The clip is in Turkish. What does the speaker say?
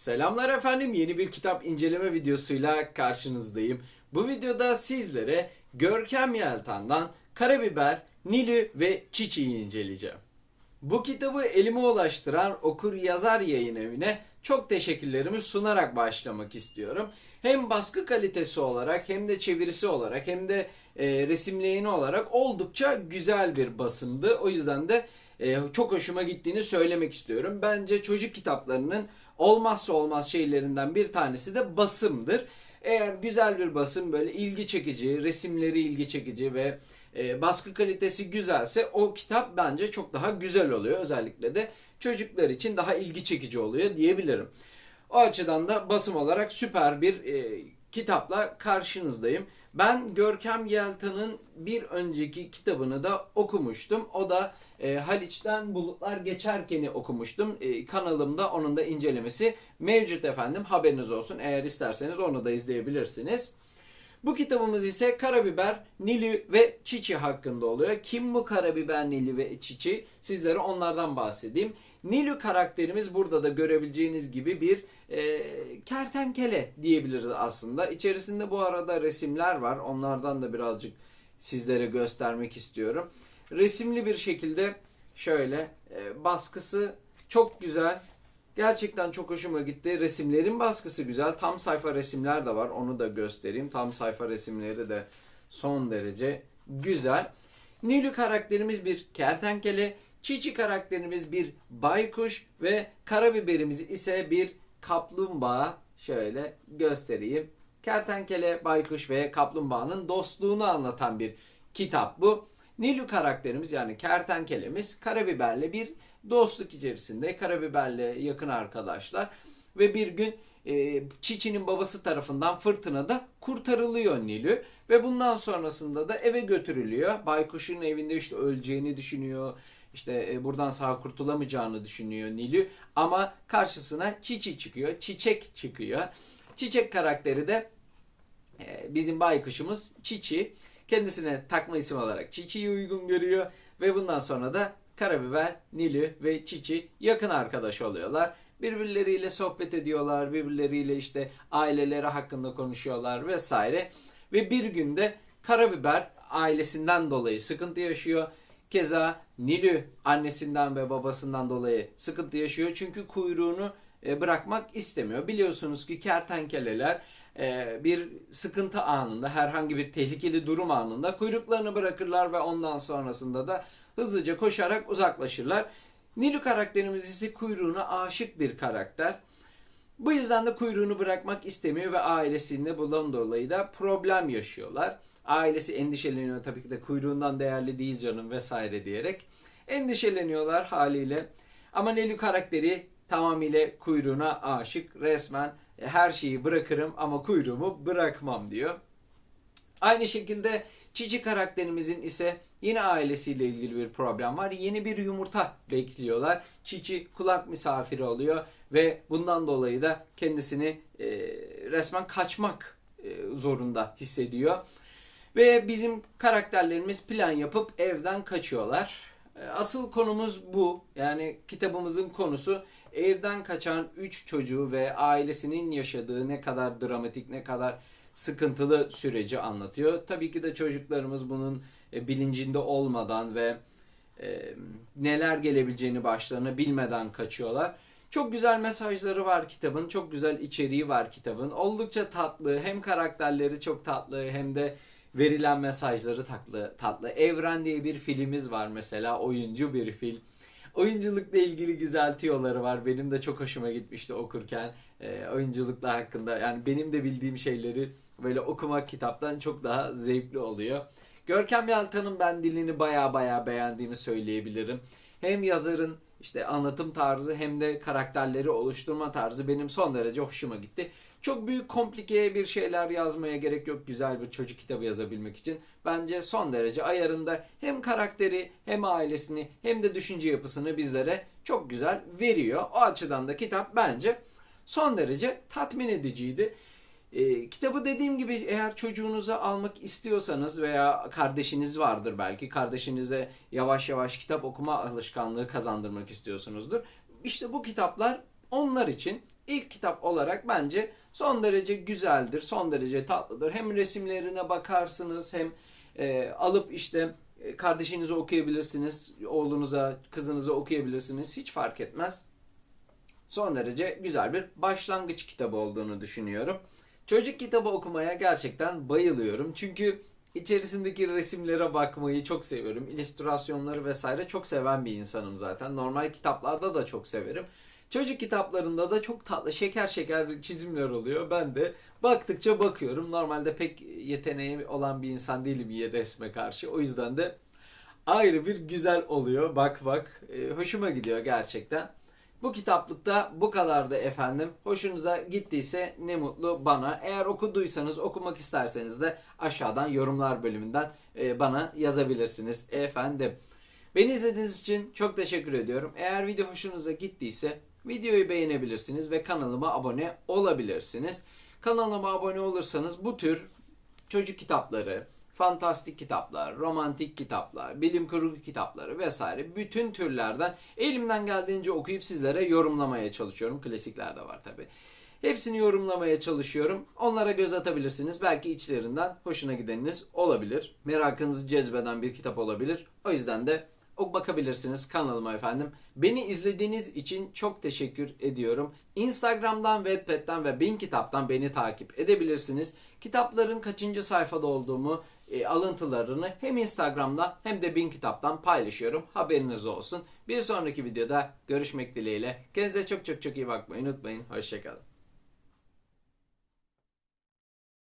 Selamlar efendim. Yeni bir kitap inceleme videosuyla karşınızdayım. Bu videoda sizlere Görkem Yeltan'dan Karabiber, Nilü ve Çiçeği inceleyeceğim. Bu kitabı elime ulaştıran okur yazar yayın evine çok teşekkürlerimi sunarak başlamak istiyorum. Hem baskı kalitesi olarak hem de çevirisi olarak hem de e, resimleyeni olarak oldukça güzel bir basımdı. O yüzden de e, çok hoşuma gittiğini söylemek istiyorum. Bence çocuk kitaplarının olmazsa olmaz şeylerinden bir tanesi de basımdır. Eğer güzel bir basım böyle ilgi çekici, resimleri ilgi çekici ve e, baskı kalitesi güzelse o kitap bence çok daha güzel oluyor. Özellikle de çocuklar için daha ilgi çekici oluyor diyebilirim. O açıdan da basım olarak süper bir e, kitapla karşınızdayım. Ben Görkem Yeltan'ın bir önceki kitabını da okumuştum. O da e, Haliç'ten Bulutlar Geçerken'i okumuştum. E, kanalımda onun da incelemesi mevcut efendim. Haberiniz olsun. Eğer isterseniz onu da izleyebilirsiniz. Bu kitabımız ise Karabiber, Nilü ve Çiçi hakkında oluyor. Kim bu Karabiber, Nilü ve Çiçi? Sizlere onlardan bahsedeyim. Nilü karakterimiz burada da görebileceğiniz gibi bir e, kertenkele diyebiliriz aslında. İçerisinde bu arada resimler var. Onlardan da birazcık sizlere göstermek istiyorum. Resimli bir şekilde şöyle e, baskısı çok güzel. Gerçekten çok hoşuma gitti. Resimlerin baskısı güzel. Tam sayfa resimler de var. Onu da göstereyim. Tam sayfa resimleri de son derece güzel. Nilü karakterimiz bir kertenkele. Çiçi karakterimiz bir baykuş ve karabiberimiz ise bir kaplumbağa. Şöyle göstereyim. Kertenkele, baykuş ve kaplumbağanın dostluğunu anlatan bir kitap bu. Nilü karakterimiz yani kertenkelemiz karabiberle bir dostluk içerisinde. Karabiberle yakın arkadaşlar. Ve bir gün e, Çiçi'nin babası tarafından fırtınada kurtarılıyor Nilü. Ve bundan sonrasında da eve götürülüyor. Baykuş'un evinde işte öleceğini düşünüyor. İşte e, buradan sağ kurtulamayacağını düşünüyor Nilü. Ama karşısına Çiçi çıkıyor. Çiçek çıkıyor. Çiçek karakteri de e, bizim baykuşumuz Çiçi. Kendisine takma isim olarak Çiçi'yi uygun görüyor. Ve bundan sonra da Karabiber, Nilü ve Çiçi yakın arkadaş oluyorlar. Birbirleriyle sohbet ediyorlar. Birbirleriyle işte aileleri hakkında konuşuyorlar vesaire. Ve bir günde Karabiber ailesinden dolayı sıkıntı yaşıyor. Keza Nilü annesinden ve babasından dolayı sıkıntı yaşıyor. Çünkü kuyruğunu e, bırakmak istemiyor. Biliyorsunuz ki kertenkeleler e, bir sıkıntı anında, herhangi bir tehlikeli durum anında kuyruklarını bırakırlar ve ondan sonrasında da hızlıca koşarak uzaklaşırlar. Nilü karakterimiz ise kuyruğuna aşık bir karakter. Bu yüzden de kuyruğunu bırakmak istemiyor ve ailesinde bundan dolayı da problem yaşıyorlar. Ailesi endişeleniyor tabii ki de kuyruğundan değerli değil canım vesaire diyerek. Endişeleniyorlar haliyle. Ama Nilü karakteri tamamıyla kuyruğuna aşık. Resmen e, her şeyi bırakırım ama kuyruğumu bırakmam diyor. Aynı şekilde Cici karakterimizin ise yine ailesiyle ilgili bir problem var. Yeni bir yumurta bekliyorlar. Cici kulak misafiri oluyor ve bundan dolayı da kendisini e, resmen kaçmak e, zorunda hissediyor. Ve bizim karakterlerimiz plan yapıp evden kaçıyorlar. E, Asıl konumuz bu. Yani kitabımızın konusu evden kaçan 3 çocuğu ve ailesinin yaşadığı ne kadar dramatik, ne kadar sıkıntılı süreci anlatıyor. Tabii ki de çocuklarımız bunun e, bilincinde olmadan ve e, neler gelebileceğini başlarına bilmeden kaçıyorlar. Çok güzel mesajları var kitabın, çok güzel içeriği var kitabın. Oldukça tatlı, hem karakterleri çok tatlı hem de verilen mesajları tatlı. tatlı. Evren diye bir filmimiz var mesela, oyuncu bir film. Oyunculukla ilgili güzel tüyoları var. Benim de çok hoşuma gitmişti okurken. E, oyunculukla hakkında yani benim de bildiğim şeyleri böyle okumak kitaptan çok daha zevkli oluyor. Görkem Yaltan'ın ben dilini baya baya beğendiğimi söyleyebilirim. Hem yazarın işte anlatım tarzı hem de karakterleri oluşturma tarzı benim son derece hoşuma gitti. Çok büyük komplike bir şeyler yazmaya gerek yok güzel bir çocuk kitabı yazabilmek için. Bence son derece ayarında hem karakteri hem ailesini hem de düşünce yapısını bizlere çok güzel veriyor. O açıdan da kitap bence son derece tatmin ediciydi. E, kitabı dediğim gibi eğer çocuğunuza almak istiyorsanız veya kardeşiniz vardır belki kardeşinize yavaş yavaş kitap okuma alışkanlığı kazandırmak istiyorsunuzdur. İşte bu kitaplar onlar için ilk kitap olarak bence son derece güzeldir, son derece tatlıdır. Hem resimlerine bakarsınız hem e, alıp işte e, kardeşinize okuyabilirsiniz, oğlunuza, kızınıza okuyabilirsiniz. Hiç fark etmez. Son derece güzel bir başlangıç kitabı olduğunu düşünüyorum. Çocuk kitabı okumaya gerçekten bayılıyorum. Çünkü içerisindeki resimlere bakmayı çok seviyorum. İllüstrasyonları vesaire çok seven bir insanım zaten. Normal kitaplarda da çok severim. Çocuk kitaplarında da çok tatlı şeker şeker çizimler oluyor. Ben de baktıkça bakıyorum. Normalde pek yeteneği olan bir insan değilim ya resme karşı. O yüzden de ayrı bir güzel oluyor. Bak bak. Ee, hoşuma gidiyor gerçekten. Bu kitaplıkta bu kadardı efendim. Hoşunuza gittiyse ne mutlu bana. Eğer okuduysanız, okumak isterseniz de aşağıdan yorumlar bölümünden e, bana yazabilirsiniz efendim. Beni izlediğiniz için çok teşekkür ediyorum. Eğer video hoşunuza gittiyse videoyu beğenebilirsiniz ve kanalıma abone olabilirsiniz. Kanalıma abone olursanız bu tür çocuk kitapları, fantastik kitaplar, romantik kitaplar, bilim kurgu kitapları vesaire bütün türlerden elimden geldiğince okuyup sizlere yorumlamaya çalışıyorum. Klasikler de var tabi. Hepsini yorumlamaya çalışıyorum. Onlara göz atabilirsiniz. Belki içlerinden hoşuna gideniniz olabilir. Merakınızı cezbeden bir kitap olabilir. O yüzden de bakabilirsiniz kanalıma efendim. Beni izlediğiniz için çok teşekkür ediyorum. Instagram'dan, Wattpad'den ve Bin Kitap'tan beni takip edebilirsiniz. Kitapların kaçıncı sayfada olduğumu, e, alıntılarını hem Instagram'da hem de Bin Kitap'tan paylaşıyorum. Haberiniz olsun. Bir sonraki videoda görüşmek dileğiyle. Kendinize çok çok çok iyi bakmayı unutmayın. Hoşçakalın.